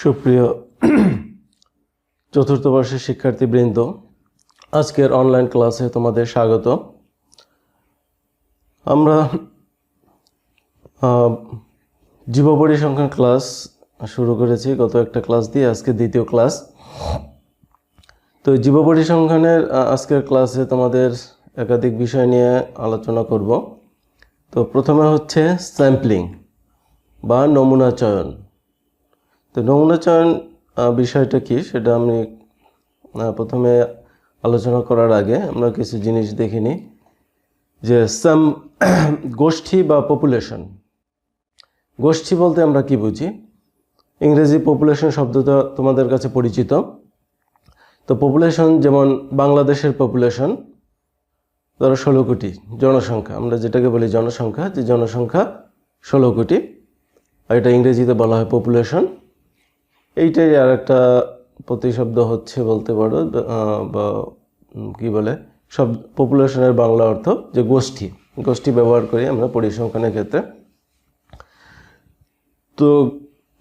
সুপ্রিয় চতুর্থ বর্ষের শিক্ষার্থীবৃন্দ, আজকের অনলাইন ক্লাসে তোমাদের স্বাগত। আমরা জীব পরিসংখ্যান ক্লাস শুরু করেছি, গত একটা ক্লাস দিয়ে, আজকে দ্বিতীয় ক্লাস তো জীব পরিসংখ্যানের আজকের ক্লাসে তোমাদের একাধিক বিষয় নিয়ে আলোচনা করব। তো প্রথমে হচ্ছে স্যাম্পলিং বা নমুনা চয়ন। তো নমুনা চয়ন বিষয়টা কি সেটা আমি প্রথমে আলোচনা করার আগে আমরা কিছু জিনিস দেখে নিই যে সাম, গোষ্ঠী বা পপুলেশন গোষ্ঠী বলতে আমরা কি বুঝি? ইংরেজি পপুলেশন শব্দটা তোমাদের কাছে পরিচিত। তো পপুলেশন যেমন বাংলাদেশের পপুলেশন ধরো ষোলো কোটি জনসংখ্যা। আমরা যেটাকে বলি জনসংখ্যা, যে জনসংখ্যা ষোলো কোটি। আর এটা ইংরেজিতে বলা হয় পপুলেশন এইটাই আর একটা প্রতিশব্দ হচ্ছে বলতে পারো বা কি বলে, সব পপুলেশনের বাংলা অর্থ যে গোষ্ঠী। গোষ্ঠী ব্যবহার করি আমরা পরিসংখ্যানের ক্ষেত্রে। তো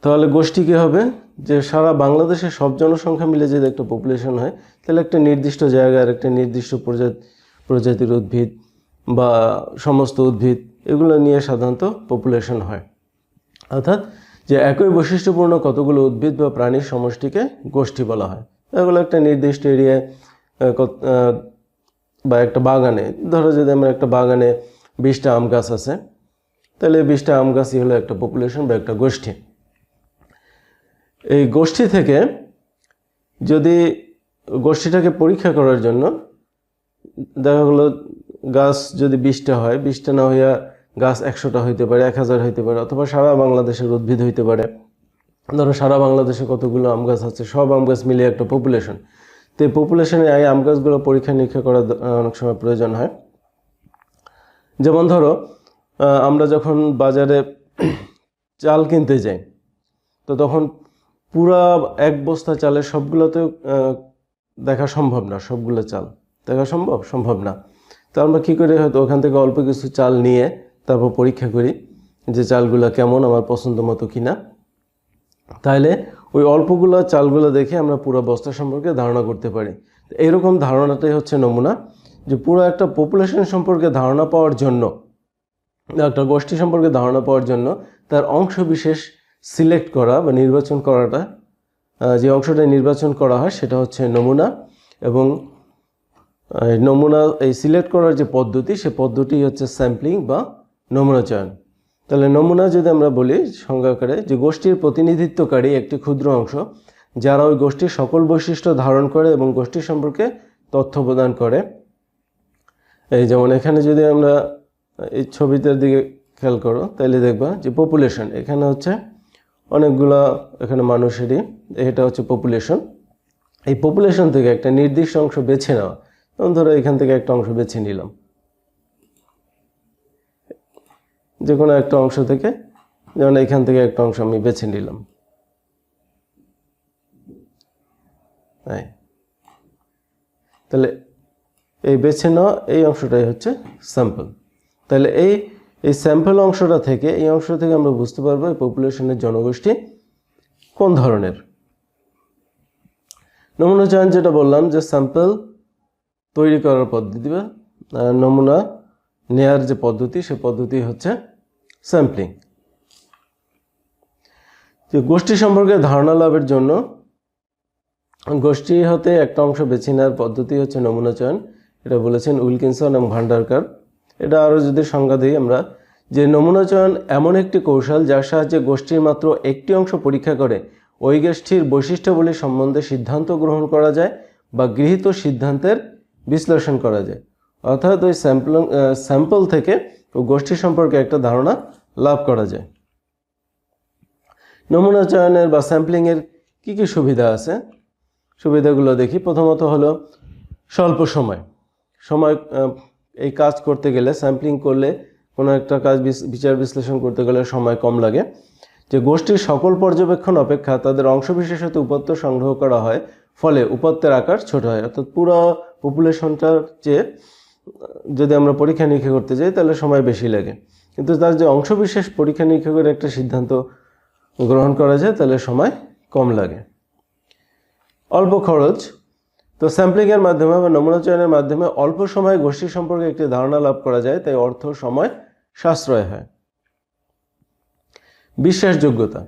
তাহলে গোষ্ঠী কী হবে? যে সারা বাংলাদেশের সব জনসংখ্যা মিলে যদি একটা পপুলেশন হয়, তাহলে একটা নির্দিষ্ট জায়গার একটা নির্দিষ্ট প্রজাতি, প্রজাতির উদ্ভিদ বা সমস্ত উদ্ভিদ, এগুলো নিয়ে সাধারণত পপুলেশন হয়। অর্থাৎ যে একই বৈশিষ্ট্যপূর্ণ কতগুলো উদ্ভিদ বা প্রাণীর সমষ্টিকে গোষ্ঠী বলা হয়। এগুলো একটা নির্দিষ্ট এরিয়ায় বা একটা বাগানে। ধরো যদি আমরা একটা বাগানে বিশটা আম গাছ আছে, তাহলে বিশটা আম গাছই হলো একটা পপুলেশন বা একটা গোষ্ঠী। এই গোষ্ঠী থেকে যদি গোষ্ঠীটাকে পরীক্ষা করার জন্য দেখা গেলো গাছ যদি বিশটা হয়, বিশটা না হইয়া গাছ একশোটা হইতে পারে, এক হাজার হইতে পারে, অথবা সারা বাংলাদেশের উদ্ভিদ হইতে পারে। ধরো সারা বাংলাদেশে কতগুলো আম গাছ আছে, সব আম গাছ মিলিয়ে একটা পপুলেশন তো এই পপুলেশনে এই আম গাছগুলো পরীক্ষা নিরীক্ষা করার অনেক সময় প্রয়োজন হয়। যেমন ধরো আমরা যখন বাজারে চাল কিনতে যাই, তো তখন পুরা এক বস্তা চালের সবগুলোতে দেখা সম্ভব না, সবগুলো চাল। দেখা সম্ভব? সম্ভব না। তো আমরা কী করি, হয়তো ওখান থেকে অল্প কিছু চাল নিয়ে তারপর পরীক্ষা করি যে চালগুলো কেমন, আমার পছন্দ মতো কিনা। তাহলে ওই অল্পগুলো চালগুলো দেখে আমরা পুরো বস্তা সম্পর্কে ধারণা করতে পারি। তো এইরকম ধারণাটাই হচ্ছে নমুনা যে পুরো একটা পপুলেশন সম্পর্কে ধারণা পাওয়ার জন্য, একটা গোষ্ঠী সম্পর্কে ধারণা পাওয়ার জন্য তার অংশ বিশেষ সিলেক্ট করা বা নির্বাচন করাটা যে অংশটা নির্বাচন করা হয় সেটা হচ্ছে নমুনা এবং নমুনা এই সিলেক্ট করার যে পদ্ধতি, সে পদ্ধতি হচ্ছে স্যাম্পলিং বা নমুনা চয়ন তাহলে নমুনা যদি আমরা বলি সংজ্ঞাকারে যে গোষ্ঠীর প্রতিনিধিত্বকারী একটি ক্ষুদ্র অংশ, যারা ওই গোষ্ঠীর সকল বৈশিষ্ট্য ধারণ করে এবং গোষ্ঠী সম্পর্কে তথ্য প্রদান করে। এই যেমন এখানে যদি আমরা এই ছবিটার দিকে খেয়াল করো, তাহলে দেখবা যে পপুলেশন এখানে হচ্ছে অনেকগুলা এখানে মানুষেরই, এটা হচ্ছে পপুলেশন এই পপুলেশন থেকে একটা নির্দিষ্ট অংশ বেছে নেওয়া। যেমন ধরো এখান থেকে একটা অংশ বেছে নিলাম। যে কোনো একটা অংশ থেকে, যেমন এখান থেকে একটা অংশ আমি বেছে নিলাম। তাই। তাহলে এই বেছে নেওয়া, এই অংশটাই হচ্ছে স্যাম্পল তাহলে এই এই স্যাম্পল অংশটা থেকে, এই অংশ থেকে আমরা বুঝতে পারব এই পপুলেশনের জনগোষ্ঠী কোন ধরনের। নমুনা চয়ন যেটা বললাম যে স্যাম্পল তৈরি করার পদ্ধতি বা নমুনা নেয়ার যে পদ্ধতি, সে পদ্ধতি হচ্ছে স্যাম্পলিং যে গোষ্ঠী সম্পর্কে ধারণা লাভের জন্য গোষ্ঠী হতে একটা অংশ বেছে নেওয়ার পদ্ধতি হচ্ছে নমুনা চয়ন। এটা বলেছেন উইলকিনসন এবং ভান্ডারকার। এটা আরও যদি সংজ্ঞা দিই আমরা, যে নমুনা চয়ন এমন একটি কৌশল যার সাহায্যে গোষ্ঠীর মাত্র একটি অংশ পরীক্ষা করে, ওই গোষ্ঠীর বৈশিষ্ট্যগুলি সম্বন্ধে সিদ্ধান্ত গ্রহণ করা যায় বা গৃহীত সিদ্ধান্তের বিশ্লেষণ করা যায়। অর্থাৎ ওই স্যাম্পল স্যাম্পল থেকে গোষ্ঠী সম্পর্কে একটা ধারণা লাভ করা যায়। নমুনা চয়নের বা স্যাম্পলিংয়ের কী কী সুবিধা আছে? সুবিধাগুলো দেখি। প্রথমত হলো স্বল্প সময়। সময় এই কাজ করতে গেলে, স্যাম্পলিং করলে, কোনো একটা কাজ বিচার বিশ্লেষণ করতে গেলে সময় কম লাগে। যে গোষ্ঠীর সকল পর্যবেক্ষণ অপেক্ষা তাদের অংশবিশেষ হতে উপাত্ত সংগ্রহ করা হয়, ফলে উপাত্তের আকার ছোট হয়। অর্থাৎ পুরো পপুলেশনটার চেয়ে যদি আমরা পরীক্ষা নিরীক্ষা করতে যাই, তাহলে সময় বেশি লাগে। কিন্তু তার যে অংশবিশেষ পরীক্ষা নিরীক্ষা করে একটা সিদ্ধান্ত গ্রহণ করা যায়, তাহলে সময় কম লাগে। অল্প খরচ, তো স্যাম্পলিংয়ের মাধ্যমে বা নমুনা চয়নের মাধ্যমে অল্প সময়ে গোষ্ঠী সম্পর্কে একটি ধারণা লাভ করা যায়, তাই অর্থ সময় সাশ্রয় হয়। বিশ্বাসযোগ্যতা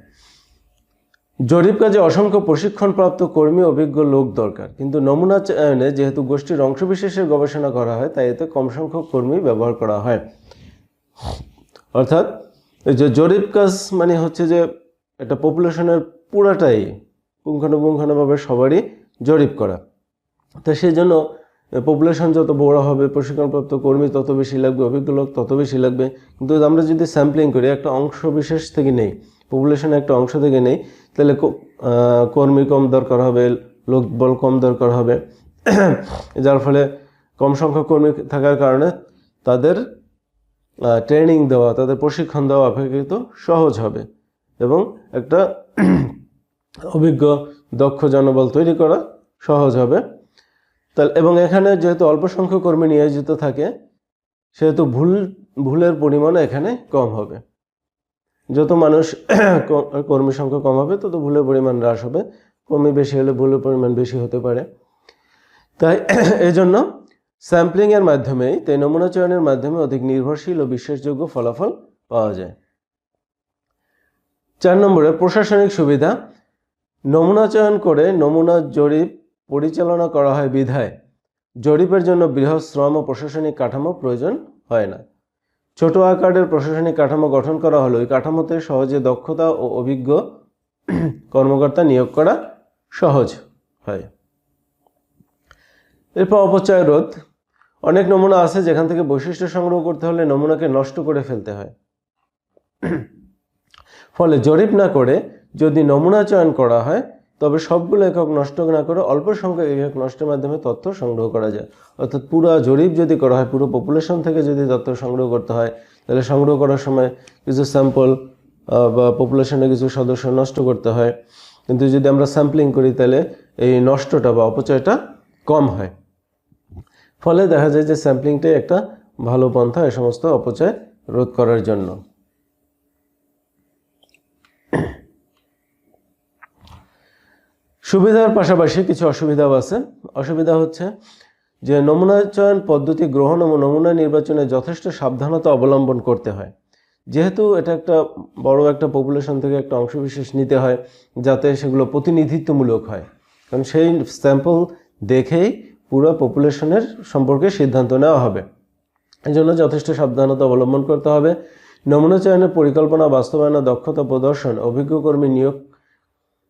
জরিপ কাজে অসংখ্য প্রশিক্ষণপ্রাপ্ত কর্মী অভিজ্ঞ লোক দরকার। কিন্তু নমুনা চয়নে যেহেতু গোষ্ঠীর অংশবিশেষের গবেষণা করা হয়, তাই এতে কম সংখ্যক কর্মী ব্যবহার করা হয়। অর্থাৎ যে জরিপ কাজ মানে হচ্ছে যে একটা পপুলেশনের পুরাটাই পুঙ্খানুপুঙ্খানুভাবে সবারই জরিপ করা। তো সেই জন্য পপুলেশন যত বড় হবে, প্রশিক্ষণপ্রাপ্ত কর্মী তত বেশি লাগবে, অভিজ্ঞ লোক তত বেশি লাগবে। কিন্তু আমরা যদি স্যাম্পলিং করি, একটা অংশ বিশেষ থেকে নেই। পপুলেশনের একটা অংশ থেকে নেই, তাহলে কর্মী কম দরকার হবে, লোক বল কম দরকার হবে। যার ফলে কম সংখ্যক কর্মী থাকার কারণে তাদের ট্রেনিং দেওয়া, তাদের প্রশিক্ষণ দেওয়া অপেক্ষাকৃত সহজ হবে এবং একটা অভিজ্ঞ, দক্ষ জনবল তৈরি করা সহজ হবে। তাহলে এবং এখানে যেহেতু অল্প সংখ্যক কর্মী নিয়োজিত থাকে, সেহেতু ভুল, ভুলের পরিমাণ এখানে কম হবে। যত মানুষ কর্মী সংখ্যা কম হবে, তত ভুলের পরিমাণ হ্রাস হবে। কর্মী বেশি হলে ভুলের পরিমাণ বেশি হতে পারে। তাই এই জন্য স্যাম্পলিংয়ের মাধ্যমেই, তাই নমুনা চয়নের মাধ্যমে অধিক নির্ভরশীল ও বিশ্বাসযোগ্য ফলাফল পাওয়া যায়। চার নম্বরে, প্রশাসনিক সুবিধা। নমুনা চয়ন করে নমুনা জরিপ পরিচালনা করা হয় বিধায়। জরিপের জন্য বৃহৎ শ্রম ও প্রশাসনিক কাঠামো প্রয়োজন হয় না। ছোট আকারের প্রশাসনিক কাঠামো গঠন করা হলো এই কাঠামোতে সহজে দক্ষতা ও অভিজ্ঞ কর্মকর্তা নিয়োগ করা সহজ হয়। এরপর অপচয় রোধ। অনেক নমুনা আছে যেখান থেকে বৈশিষ্ট্য সংগ্রহ করতে হলে নমুনাকে নষ্ট করে ফেলতে হয়। ফলে জরিপ না করে যদি নমুনা চয়ন করা হয় তবে সবগুলো একক নষ্ট না করে অল্প সংখ্যক একক নষ্টের মাধ্যমে তথ্য সংগ্রহ করা যায়। অর্থাৎ পুরো জরিপ যদি করা হয়, পুরো পপুলেশন থেকে যদি তথ্য সংগ্রহ করতে হয়, তাহলে সংগ্রহ করার সময় কিছু স্যাম্পল বা পপুলেশনের কিছু সদস্য নষ্ট করতে হয়। কিন্তু যদি আমরা স্যাম্পলিং করি, তাহলে এই নষ্টটা বা অপচয়টা কম হয়। ফলে দেখা যায় যে স্যাম্পলিংটাই একটা ভালো পন্থা এ সমস্ত অপচয় রোধ করার জন্য। সুবিধার পাশাপাশি কিছু অসুবিধাও আছে। অসুবিধা হচ্ছে যে নমুনা চয়ন পদ্ধতি গ্রহণ ও নমুনা নির্বাচনে যথেষ্ট সাবধানতা অবলম্বন করতে হয়। যেহেতু এটা একটা বড় একটা পপুলেশন থেকে একটা অংশবিশেষ নিতে হয়, যাতে সেগুলো প্রতিনিধিত্বমূলক হয়। কারণ সেই স্যাম্পল দেখেই পুরো পপুলেশনের সম্পর্কে সিদ্ধান্ত নেওয়া হবে। এই জন্য যথেষ্ট সাবধানতা অবলম্বন করতে হবে। নমুনা চয়নের পরিকল্পনা, বাস্তবায়নে, দক্ষতা প্রদর্শন অভিজ্ঞ কর্মী নিয়োগ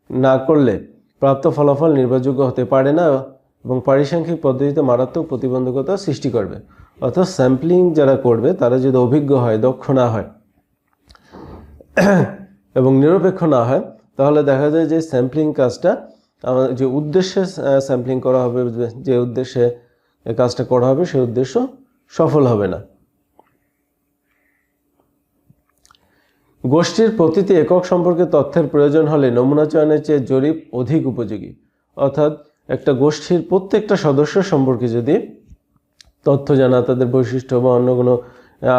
না করলে প্রাপ্ত ফলাফল নির্ভরযোগ্য হতে পারে না এবং পারিসাংখ্যিক পদ্ধতিতে মারাত্মক প্রতিবন্ধকতা সৃষ্টি করবে। অর্থাৎ স্যাম্পলিং যারা করবে, তারা যদি অভিজ্ঞ হয়, দক্ষ না হয় এবং নিরপেক্ষ না হয়, তাহলে দেখা যায় যে স্যাম্পলিং কাজটা আমাদের যে উদ্দেশ্যে স্যাম্পলিং করা হবে, যে- উদ্দেশ্যে কাজটা করা হবে, সেই উদ্দেশ্য সফল হবে না। গোষ্ঠীর প্রতিটি একক সম্পর্কে তথ্যের প্রয়োজন হলে নমুনা চয়নের চেয়ে জরিপ অধিক উপযোগী। অর্থাৎ একটা গোষ্ঠীর প্রত্যেকটা সদস্য সম্পর্কে যদি তথ্য জানা, তাদের বৈশিষ্ট্য বা অন্য কোনো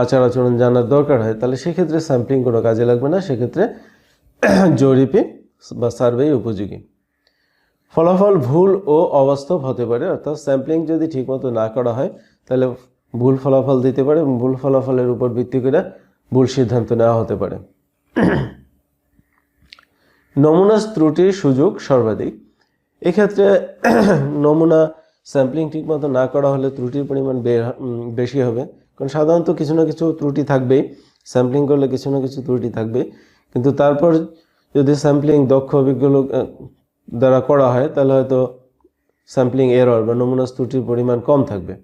আচার আচরণ জানার দরকার হয়, তাহলে সেক্ষেত্রে স্যাম্পলিং কোনো কাজে লাগবে না, সেক্ষেত্রে জরিপই বা সার্ভেই উপযোগী। ফলাফল ভুল ও অবাস্তব হতে পারে, অর্থাৎ স্যাম্পলিং যদি ঠিকমতো না করা হয়, তাহলে ভুল ফলাফল দিতে পারে এবং ভুল ফলাফলের উপর ভিত্তি করে ভুল সিদ্ধান্ত নেওয়া হতে পারে। নমুনা ত্রুটির সুযোগ সর্বাধিক। এক্ষেত্রে নমুনা স্যাম্পলিং ঠিকমতো না করা হলে ত্রুটির পরিমাণ বেশি হবে। কারণ সাধারণত কিছু না কিছু ত্রুটি থাকবেই। স্যাম্পলিং করলে কিছু না কিছু ত্রুটি থাকবেই। কিন্তু তারপর যদি স্যাম্পলিং দক্ষ অভিজ্ঞ লোক দ্বারা করা হয়, তাহলে হয়তো স্যাম্পলিং এরর বা নমুনা ত্রুটির পরিমাণ কম থাকবে।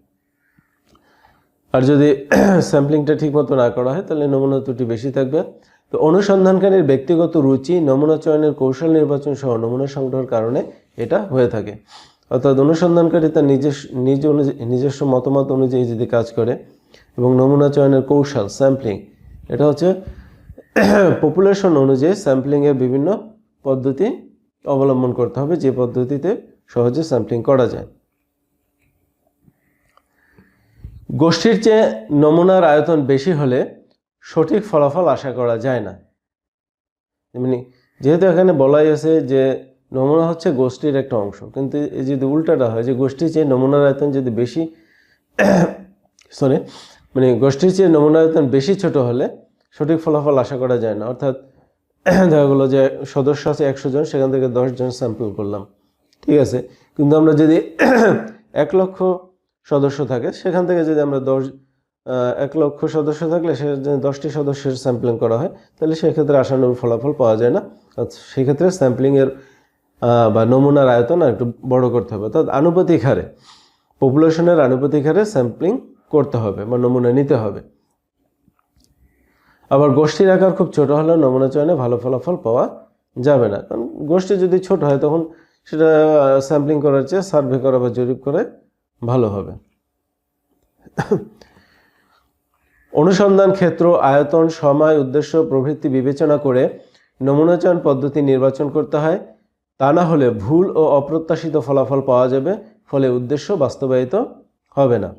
আর যদি স্যাম্পলিংটা ঠিকমতো না করা হয়, তাহলে নমুনা ত্রুটি বেশি থাকবে। তো অনুসন্ধানকারীর ব্যক্তিগত রুচি নমুনা চয়নের কৌশল নির্বাচন সহ নমুনা সংগ্রহের কারণে এটা হয়ে থাকে। অর্থাৎ অনুসন্ধানকারী তার নিজস্ব নিজ অনুযায়ী নিজস্ব মতামত অনুযায়ী যদি কাজ করে এবং নমুনা চয়নের কৌশল স্যাম্পলিং এটা হচ্ছে পপুলেশন অনুযায়ী স্যাম্পলিংয়ের বিভিন্ন পদ্ধতি অবলম্বন করতে হবে, যে পদ্ধতিতে সহজে স্যাম্পলিং করা যায়। গোষ্ঠীর চেয়ে নমুনার আয়তন বেশি হলে সঠিক ফলাফল আশা করা যায় না। মানে যেহেতু এখানে বলাই আছে যে নমুনা হচ্ছে গোষ্ঠীর একটা অংশ, কিন্তু এই যদি উল্টাটা হয় যে গোষ্ঠীর চেয়ে নমুনার আয়তন যদি বেশি সরি মানে গোষ্ঠীর চেয়ে নমুনার আয়তন বেশি ছোট হলে সঠিক ফলাফল আশা করা যায় না। অর্থাৎ দেখা গেলো যে সদস্য আছে একশো জন, সেখান থেকে দশ জন স্যাম্পল করলাম। ঠিক আছে? কিন্তু আমরা যদি এক লক্ষ সদস্য থাকে, সেখান থেকে যদি আমরা দশ এক লক্ষ সদস্য থাকলে সে দশটি সদস্যের স্যাম্পলিং করা হয়, তাহলে সেক্ষেত্রে আশানুরূপ ফলাফল পাওয়া যায় না। সেক্ষেত্রে স্যাম্পলিংয়ের বা নমুনার আয়তন একটু বড় করতে হবে। অর্থাৎ আনুপাতিক হারে পপুলেশনের আনুপাতিক হারে স্যাম্পলিং করতে হবে বা নমুনা নিতে হবে। আবার গোষ্ঠীর আকার খুব ছোট হলে নমুনা চয়নে ভালো ফলাফল পাওয়া যাবে না। কারণ গোষ্ঠী যদি ছোট হয়, তখন সেটা স্যাম্পলিং করার চেয়ে সার্ভে করা বা জরিপ করে ভালো হবে। অনুসন্ধান ক্ষেত্র, আয়তন, সময়, উদ্দেশ্য, প্রভৃতি বিবেচনা করে নমুনা চয়ন পদ্ধতি নির্বাচন করতে হয়। তা না হলে ভুল ও অপ্রত্যাশিত ফলাফল পাওয়া যাবে, ফলে উদ্দেশ্য বাস্তবায়িত হবে না।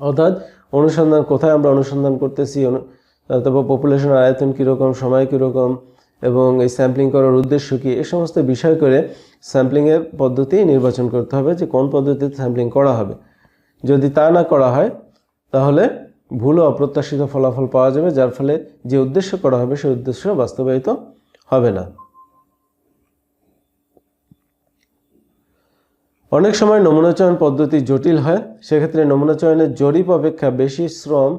অর্থাৎ অনুসন্ধান কোথায় আমরা অনুসন্ধান করতেছি তারপর পপুলেশনের আয়তন কীরকম, সময় কীরকম, এবং এই স্যাম্পলিং করার উদ্দেশ্য কী? এ সমস্ত বিষয় করে স্যাম্পলিংয়ের পদ্ধতি নির্বাচন করতে হবে যে কোন পদ্ধতিতে স্যাম্পলিং করা হবে। যদি তা না করা হয়, তাহলে ভুল ও অপ্রত্যাশিত ফলাফল পাওয়া যাবে, যার ফলে যে উদ্দেশ্য করা হবে, সেই উদ্দেশ্য বাস্তবায়িত হবে না। অনেক সময় নমুনা চয়ন পদ্ধতি জটিল হয়, সেক্ষেত্রে নমুনা চয়নের জরিপ অপেক্ষা বেশি শ্রম,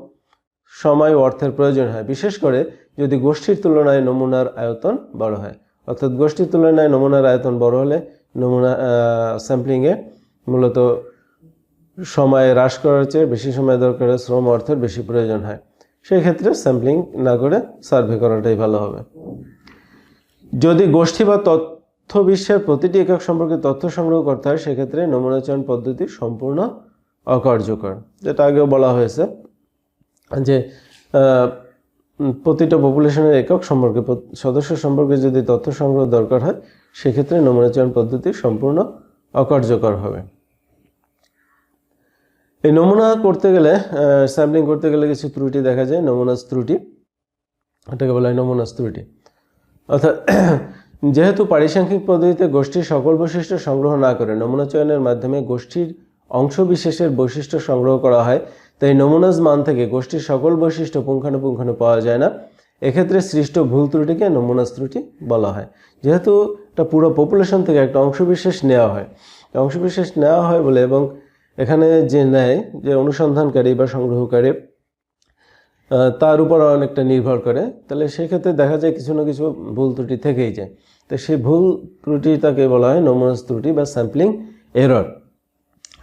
সময় অর্থের প্রয়োজন হয়। বিশেষ করে যদি গোষ্ঠীর তুলনায় নমুনার আয়তন বড় হয়। অর্থাৎ গোষ্ঠীর তুলনায় নমুনার আয়তন বড় হলে নমুনা স্যাম্পলিংয়ে মূলত সময় হ্রাস করার চেয়ে বেশি সময় দরকার শ্রম অর্থের বেশি প্রয়োজন হয়। সেই ক্ষেত্রে স্যাম্পলিং না করে সার্ভে করাটাই ভালো হবে। যদি গোষ্ঠী বা তথ্য বিশ্বের প্রতিটি একক সম্পর্কে তথ্য সংগ্রহ করতে হয়, সেক্ষেত্রে নমুনা চয়ন পদ্ধতি সম্পূর্ণ অকার্যকর। যেটা আগেও বলা হয়েছে যে প্রতিটা পপুলেশনের একক সম্পর্কে, সদস্য সম্পর্কে যদি তথ্য সংগ্রহ দরকার হয়, সেক্ষেত্রে নমুনা চয়ন পদ্ধতি সম্পূর্ণ অকার্যকর হবে। এই নমুনা করতে গেলে স্যাম্পলিং করতে গেলে কিছু ত্রুটি দেখা যায় নমুনাস ত্রুটি। এটাকে বলা হয় নমুনাস ত্রুটি। অর্থাৎ, যেহেতু পারিসাংখ্যিক পদ্ধতিতে গোষ্ঠীর সকল বৈশিষ্ট্য সংগ্রহ না করে নমুনা চয়নের মাধ্যমে গোষ্ঠীর অংশবিশেষের বৈশিষ্ট্য সংগ্রহ করা হয়, তাই নমুনাজ মান থেকে গোষ্ঠীর সকল বৈশিষ্ট্য পুঙ্খানুপুঙ্খানু পাওয়া যায় না। এক্ষেত্রে সৃষ্ট ভুল ত্রুটিকে নমুনাস ত্রুটি বলা হয়। যেহেতু এটা পুরো পপুলেশন থেকে একটা অংশবিশেষ নেওয়া হয়। অংশবিশেষ নেওয়া হয় বলে এবং এখানে যে নেয় যে অনুসন্ধানকারী বা সংগ্রহকারী তার উপর অনেকটা নির্ভর করে, তাহলে সেক্ষেত্রে দেখা যায় কিছু না কিছু ভুল ত্রুটি থেকেই যায়। তো সেই ভুল ত্রুটিটাকে বলা হয় নমুনাস ত্রুটি বা স্যাম্পলিং এরর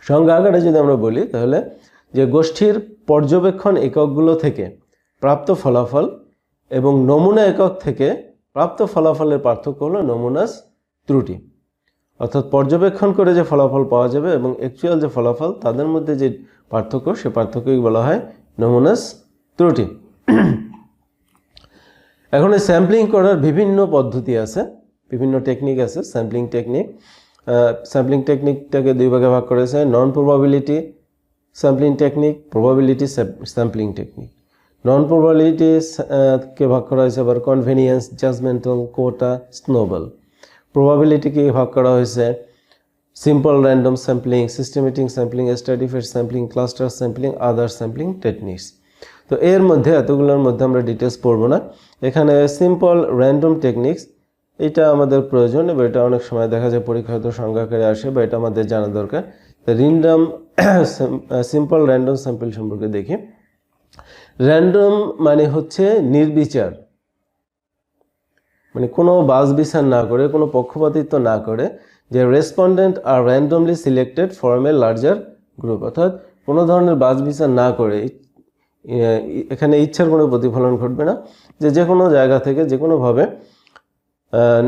সংজ্ঞা আকারে যদি আমরা বলি, তাহলে যে গোষ্ঠীর পর্যবেক্ষণ এককগুলো থেকে প্রাপ্ত ফলাফল এবং নমুনা একক থেকে প্রাপ্ত ফলাফলের পার্থক্য হলো নমুনাস ত্রুটি। অর্থাৎ পর্যবেক্ষণ করে যে ফলাফল পাওয়া যাবে এবং অ্যাকচুয়াল যে ফলাফল, তাদের মধ্যে যে পার্থক্য, সে পার্থক্যই বলা হয় নমুনাস ত্রুটি। এখন এই স্যাম্পলিং করার বিভিন্ন পদ্ধতি আছে, বিভিন্ন টেকনিক আছে স্যাম্পলিং টেকনিক স্যাম্পলিং টেকনিকটাকে দুই ভাগে ভাগ করেছে non probability sampling technique probability sampling technique non probability কে ভাগ করা হয়েছে? আবার কনভেনিয়েন্স জাজমেন্টাল কোটা স্নোবল প্রবাবিলিটিকে ভাগ করা হয়েছে simple random sampling systematic sampling stratified sampling cluster sampling other sampling techniques তো এর মধ্যে এতগুলোর মধ্যে আমরা ডিটেলস পড়ব না। এখানে সিম্পল র্যান্ডম টেকনিক্স এটা আমাদের প্রয়োজন এবং এটা অনেক সময় দেখা যায় পরীক্ষা হয়তো সংজ্ঞাকারে আসে, বা এটা আমাদের জানা দরকার। রিন্ডাম সিম্পল র্যান্ডম স্যাম্পল সম্পর্কে দেখি। র্যান্ডম মানে হচ্ছে নির্বিচার। মানে কোনো বাস বিচার না করে, কোনো পক্ষপাতিত্ব না করে, যে respondent are randomly selected from a larger group অর্থাৎ কোনো ধরনের বাস বিচার না করে এখানে ইচ্ছার কোনো প্রতিফলন ঘটবে না। যে যে কোনো জায়গা থেকে যে কোনোভাবে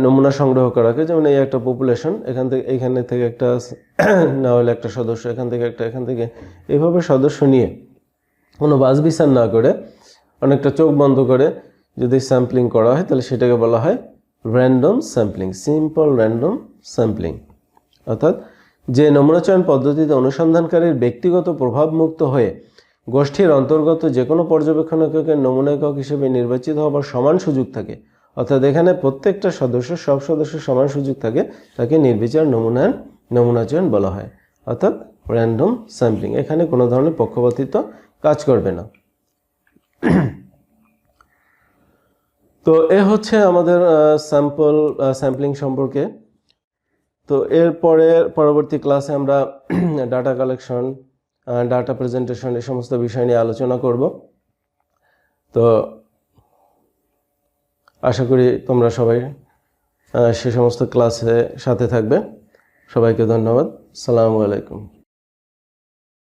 নমুনা সংগ্রহ করাকে, যেমন এই একটা পপুলেশন এখান থেকে, এখানে থেকে একটা না হলে একটা সদস্য, এখান থেকে একটা, এখান থেকে এইভাবে সদস্য নিয়ে কোনো বাস বিচার না করে, অনেকটা চোখ বন্ধ করে যদি স্যাম্পলিং করা হয়, তাহলে সেটাকে বলা হয় random sampling simple random sampling অর্থাৎ যে নমুনা চয়ন পদ্ধতিতে অনুসন্ধানকারীর ব্যক্তিগত প্রভাবমুক্ত হয়ে গোষ্ঠীর অন্তর্গত যে কোনো পর্যবেক্ষণ এককের নমুনা একক হিসেবে নির্বাচিত হবার সমান সুযোগ থাকে, অর্থাৎ এখানে প্রত্যেকটা সদস্য, সব সদস্য সমান সুযোগ থাকে, তাকে নির্বিচার নমুনার নমুনা চয়ন বলা হয়। অর্থাৎ র্যান্ডম স্যাম্পলিং এখানে কোনো ধরনের পক্ষপাতিত্ব কাজ করবে না। তো এ হচ্ছে আমাদের স্যাম্পল স্যাম্পলিং সম্পর্কে। তো এরপরে পরবর্তী ক্লাসে আমরা ডাটা কালেকশন ডাটা প্রেজেন্টেশন এই সমস্ত বিষয় নিয়ে আলোচনা করব। তো আশা করি তোমরা সবাই সে সমস্ত ক্লাসে সাথে থাকবে। সবাইকে ধন্যবাদ। সালামু আলাইকুম।